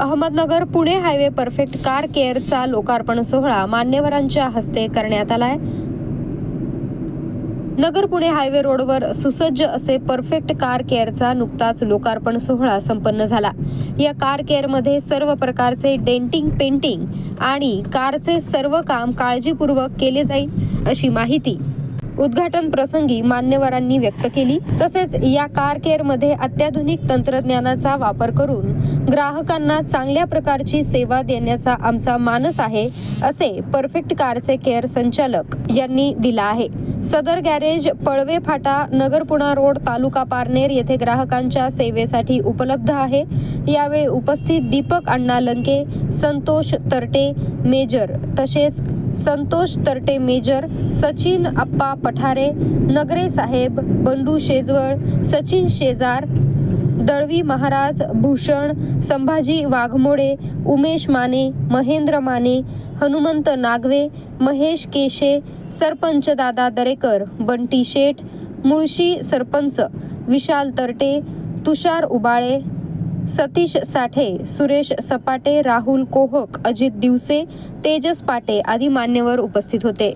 Ahmednagar Pune highway perfect car केअरचा लोकार्पण सोहळा मान्यवरांच्या हस्ते करण्यात आलाय. नगर पुणे हायवे रोडवर सुसज्ज असे परफेक्ट कार केअरचा नुकताच लोकार्पण सोहळा संपन्न झाला. या कार केअरमध्ये सर्व प्रकारचे डेंटिंग पेंटिंग आणि कारचे सर्व काम काळजीपूर्वक केले जाईल अशी माहिती उद्घाटन प्रसंगी मान्यवरांनी व्यक्त केली. तसेच या कार केअरमध्ये अत्याधुनिक तंत्रज्ञानाचा वापर करून ग्राहकांना चांगल्या प्रकारची सेवा देण्याचा आमचा मानस आहे असे परफेक्ट कारचे केअर संचालक यांनी दिला आहे. सदर गॅरेज पळवे फाटा नगरपुणा रोड तालुका पारनेर येथे ग्राहकांच्या सेवेसाठी उपलब्ध आहे. यावेळी उपस्थित दीपक अण्णा लंके संतोष तरटे मेजर. तसेच संतोष तरटे मेजर सचिन अप्पा पठारे नगरे साहेब बंडू शेजवळ सचिन शेजार दळवी महाराज भूषण संभाजी वाघमोडे उमेश माने महेंद्र माने हनुमंत नागवे महेश केशे सरपंच दादा दरेकर बंटी शेठ मुळशी सरपंच विशाल तरटे तुषार उबाळे सतीश साठे सुरेश सपाटे राहुल कोहक अजित दिवसे तेजस पाटे आदी मान्यवर उपस्थित होते.